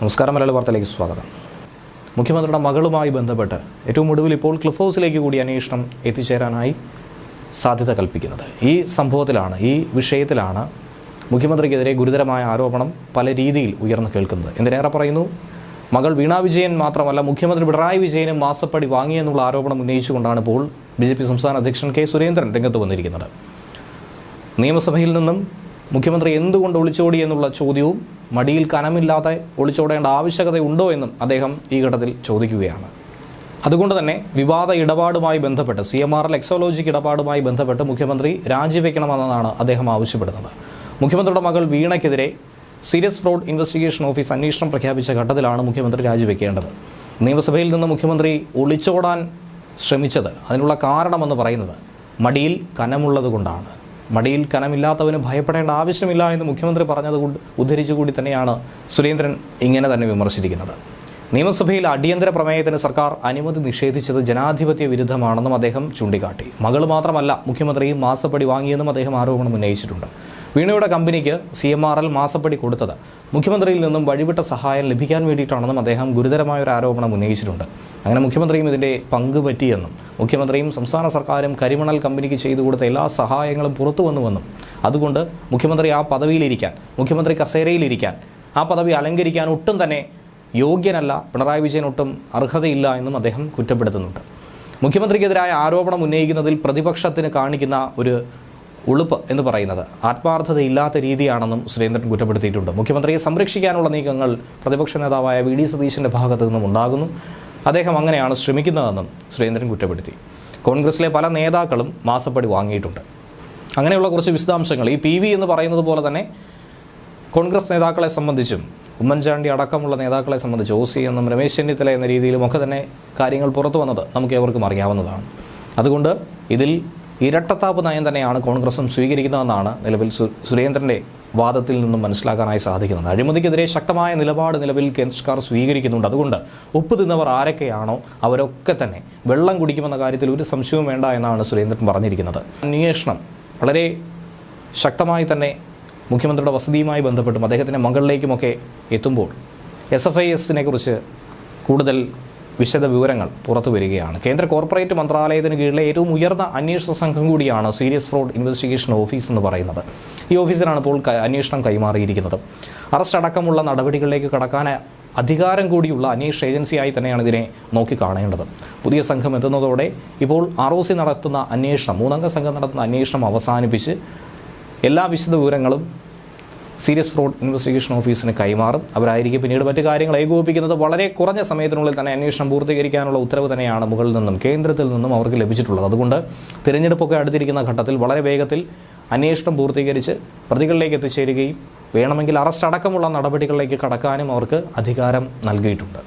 നമസ്കാരം മലയാള വാർത്തയിലേക്ക് സ്വാഗതം. മുഖ്യമന്ത്രിയുടെ മകളുമായി ബന്ധപ്പെട്ട് ഏറ്റവും ഒടുവിൽ ഇപ്പോൾ ക്ലിഫ് ഹൗസിലേക്ക് കൂടി അന്വേഷണം എത്തിച്ചേരാനായി സാധ്യത കൽപ്പിക്കുന്നത്. ഈ സംഭവത്തിലാണ് ഈ വിഷയത്തിലാണ് മുഖ്യമന്ത്രിക്കെതിരെ ഗുരുതരമായ ആരോപണം പല രീതിയിൽ ഉയർന്നു കേൾക്കുന്നത്. എന്തിനേറെ പറയുന്നു? മകൾ വീണ വിജയൻ മാത്രമല്ല മുഖ്യമന്ത്രി പിണറായി വിജയനും മാസപ്പടി വാങ്ങിയെന്നുള്ള ആരോപണം ഉന്നയിച്ചുകൊണ്ടാണ് ഇപ്പോൾ ബി ജെ പി സംസ്ഥാന അധ്യക്ഷൻ കെ സുരേന്ദ്രൻ രംഗത്ത് വന്നിരിക്കുന്നത്. നിയമസഭയിൽ നിന്നും മുഖ്യമന്ത്രി എന്തുകൊണ്ട് ഒളിച്ചോടി എന്നുള്ള ചോദ്യവും മടിയിൽ കനമില്ലാതെ ഒളിച്ചോടേണ്ട ആവശ്യകതയുണ്ടോ എന്നും അദ്ദേഹം ഈ ഘട്ടത്തിൽ ചോദിക്കുകയാണ്. അതുകൊണ്ട് തന്നെ വിവാദ ഇടപാടുമായി ബന്ധപ്പെട്ട് സി എം ആർ എൽ എക്സോളോജിക്ക് ഇടപാടുമായി ബന്ധപ്പെട്ട് മുഖ്യമന്ത്രി രാജിവെക്കണമെന്നാണ് അദ്ദേഹം ആവശ്യപ്പെടുന്നത്. മുഖ്യമന്ത്രിയുടെ മകൾ വീണയ്ക്കെതിരെ സീരിയസ് ഫ്രോഡ് ഇൻവെസ്റ്റിഗേഷൻ ഓഫീസ് അന്വേഷണം പ്രഖ്യാപിച്ച ഘട്ടത്തിലാണ് മുഖ്യമന്ത്രി രാജിവെക്കേണ്ടത്. നിയമസഭയിൽ നിന്ന് മുഖ്യമന്ത്രി ഒളിച്ചോടാൻ ശ്രമിച്ചത് അതിനുള്ള കാരണമെന്ന് പറയുന്നത് മടിയിൽ കനമുള്ളത് കൊണ്ടാണ് മടിയിൽ കനമില്ലാത്തവന് ഭയപ്പെടേണ്ട ആവശ്യമില്ല എന്ന് മുഖ്യമന്ത്രി പറഞ്ഞത് കൊണ്ട് ഉദ്ധരിച്ചുകൂടി തന്നെയാണ് സുരേന്ദ്രൻ ഇങ്ങനെ തന്നെ വിമർശിച്ചിരിക്കുന്നത്. നിയമസഭയിൽ അടിയന്തര പ്രമേയത്തിന് സർക്കാർ അനുമതി നിഷേധിച്ചത് ജനാധിപത്യ വിരുദ്ധമാണെന്നും അദ്ദേഹം ചൂണ്ടിക്കാട്ടി. മകൾ മാത്രമല്ല മുഖ്യമന്ത്രിയും മാസപ്പടി വാങ്ങിയെന്നും അദ്ദേഹം ആരോപണം ഉന്നയിച്ചിട്ടുണ്ട്. വീണയുടെ കമ്പനിക്ക് സി എം ആർ എൽ മാസപ്പടി കൊടുത്തത്. മുഖ്യമന്ത്രിയിൽ നിന്നും വഴിവിട്ട സഹായം ലഭിക്കാൻ വേണ്ടിയിട്ടാണെന്നും അദ്ദേഹം ഗുരുതരമായ ഒരു ആരോപണം ഉന്നയിച്ചിട്ടുണ്ട്. അങ്ങനെ മുഖ്യമന്ത്രിയും ഇതിന്റെ പങ്ക് പറ്റിയെന്നും മുഖ്യമന്ത്രിയും സംസ്ഥാന സർക്കാരും കരിമണൽ കമ്പനിക്ക് ചെയ്തു കൊടുത്ത എല്ലാ സഹായങ്ങളും പുറത്തു വന്നുവെന്നും അതുകൊണ്ട് മുഖ്യമന്ത്രി ആ പദവിയിലിരിക്കാൻ മുഖ്യമന്ത്രി കസേരയിലിരിക്കാൻ ആ പദവി അലങ്കരിക്കാൻ ഒട്ടും തന്നെ യോഗ്യനല്ല പിണറായി വിജയൻ ഒട്ടും അർഹതയില്ല എന്നും അദ്ദേഹം കുറ്റപ്പെടുത്തുന്നുണ്ട്. മുഖ്യമന്ത്രിക്കെതിരായ ആരോപണം ഉന്നയിക്കുന്നതിൽ പ്രതിപക്ഷത്തിന് കാണിക്കുന്ന ഒരു ഉളുപ്പ് എന്ന് പറയുന്നത്. ആത്മാർത്ഥതയില്ലാത്ത രീതിയാണെന്നും സുരേന്ദ്രൻ കുറ്റപ്പെടുത്തിയിട്ടുണ്ട്. മുഖ്യമന്ത്രിയെ സംരക്ഷിക്കാനുള്ള നീക്കങ്ങൾ പ്രതിപക്ഷ നേതാവായ വി ഡി സതീശന്റെ ഭാഗത്തു നിന്നും ഉണ്ടാകുന്നു. അദ്ദേഹം അങ്ങനെയാണ് ശ്രമിക്കുന്നതെന്നും സുരേന്ദ്രൻ കുറ്റപ്പെടുത്തി. കോൺഗ്രസിലെ പല നേതാക്കളും മാസപ്പടി വാങ്ങിയിട്ടുണ്ട്. അങ്ങനെയുള്ള കുറച്ച് വിശദാംശങ്ങൾ. ഈ പി വി എന്ന് പറയുന്നത് പോലെ തന്നെ കോൺഗ്രസ് നേതാക്കളെ സംബന്ധിച്ചും ഉമ്മൻചാണ്ടി അടക്കമുള്ള നേതാക്കളെ സംബന്ധിച്ച് ഒ സി എന്നും രമേശ് ചെന്നിത്തല എന്ന രീതിയിലും ഒക്കെ തന്നെ കാര്യങ്ങൾ പുറത്തു വന്നത് നമുക്ക് ഏവർക്കും അറിയാവുന്നതാണ്. അതുകൊണ്ട് ഇതിൽ ഇരട്ടത്താപ്പ് നയം തന്നെയാണ് കോൺഗ്രസും സ്വീകരിക്കുന്നതെന്നാണ് നിലവിൽ സുരേന്ദ്രന്റെ വാദത്തിൽ നിന്നും മനസ്സിലാക്കാനായി സാധിക്കുന്നത്. അഴിമതിക്കെതിരെ ശക്തമായ നിലപാട് നിലവിൽ കേന്ദ്ര സർക്കാർ സ്വീകരിക്കുന്നുണ്ട്. അതുകൊണ്ട് ഉപ്പ് തിന്നവർ ആരൊക്കെയാണോ അവരൊക്കെ തന്നെ വെള്ളം കുടിക്കുമെന്ന കാര്യത്തിൽ ഒരു സംശയവും വേണ്ട എന്നാണ് സുരേന്ദ്രൻ പറഞ്ഞിരിക്കുന്നത്. അന്വേഷണം വളരെ ശക്തമായി തന്നെ മുഖ്യമന്ത്രിയുടെ വസതിയുമായി ബന്ധപ്പെട്ടും അദ്ദേഹത്തിന്റെ മകളിലേക്കുമൊക്കെ എത്തുമ്പോൾ എസ് എഫ് ഐ എസിനെ കുറിച്ച് കൂടുതൽ വിശദ വിവരങ്ങൾ പുറത്തു വരികയാണ്. കേന്ദ്ര കോർപ്പറേറ്റ് മന്ത്രാലയത്തിന് കീഴിലെ ഏറ്റവും ഉയർന്ന അന്വേഷണ സംഘം കൂടിയാണ് സീരിയസ് ഫ്രോഡ് ഇൻവെസ്റ്റിഗേഷൻ ഓഫീസ് എന്ന് പറയുന്നത്. ഈ ഓഫീസിനാണ് ഇപ്പോൾ അന്വേഷണം കൈമാറിയിരിക്കുന്നത്. അറസ്റ്റ് അടക്കമുള്ള നടപടികളിലേക്ക് കടക്കാൻ അധികാരം കൂടിയുള്ള അന്വേഷണ ഏജൻസിയായി തന്നെയാണ് ഇതിനെ നോക്കിക്കാണേണ്ടത് പുതിയ സംഘം എത്തുന്നതോടെ ഇപ്പോൾ ആർ ഒ സി നടത്തുന്ന അന്വേഷണം മൂന്നംഗ സംഘം നടത്തുന്ന അന്വേഷണം അവസാനിപ്പിച്ച് എല്ലാ വിശദ വിവരങ്ങളും സീരിയസ് ഫ്രോഡ് ഇൻവെസ്റ്റിഗേഷൻ ഓഫീസിന് കൈമാറും. അവരായിരിക്കും പിന്നീട് മറ്റു കാര്യങ്ങൾ ഏകോപിപ്പിക്കുന്നത്. വളരെ കുറഞ്ഞ സമയത്തിനുള്ളിൽ തന്നെ അന്വേഷണം പൂർത്തീകരിക്കാനുള്ള ഉത്തരവ് തന്നെയാണ് മുകളിൽ നിന്നും കേന്ദ്രത്തിൽ നിന്നും അവർക്ക് ലഭിച്ചിട്ടുള്ളത്. അതുകൊണ്ട് തിരഞ്ഞെടുപ്പൊക്കെ അടുത്തിരിക്കുന്ന ഘട്ടത്തിൽ വളരെ വേഗത്തിൽ അന്വേഷണം പൂർത്തീകരിച്ച് പ്രതികളിലേക്ക് എത്തിച്ചേരുകയും വേണമെങ്കിൽ അറസ്റ്റ് അടക്കമുള്ള നടപടികളിലേക്ക് കടക്കാനും അവർക്ക് അധികാരം നൽകിയിട്ടുണ്ട്.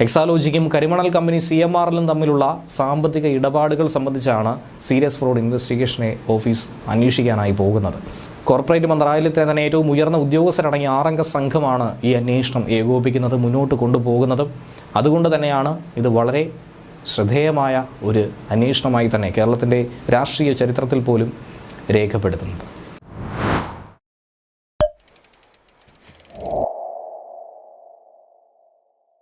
എക്സാലോജിക്കും കരിമണൽ കമ്പനി സി എം ആറിലും തമ്മിലുള്ള സാമ്പത്തിക ഇടപാടുകൾ സംബന്ധിച്ചാണ് സീരിയസ് ഫ്രോഡ് ഇൻവെസ്റ്റിഗേഷൻ ഓഫീസ് അന്വേഷിക്കാനായി പോകുന്നത്. കോർപ്പറേറ്റ് മന്ത്രാലയത്തിലെ തന്നെ ഏറ്റവും ഉയർന്ന ഉദ്യോഗസ്ഥരടങ്ങിയ ആറംഗ സംഘമാണ് ഈ അന്വേഷണം ഏകോപിക്കുന്നത് മുന്നോട്ട് കൊണ്ടുപോകുന്നതും. അതുകൊണ്ട് തന്നെയാണ് ഇത് വളരെ ശ്രദ്ധേയമായ ഒരു അന്വേഷണമായി തന്നെ കേരളത്തിന്റെ രാഷ്ട്രീയ ചരിത്രത്തിൽ പോലും രേഖപ്പെടുത്തുന്നത്.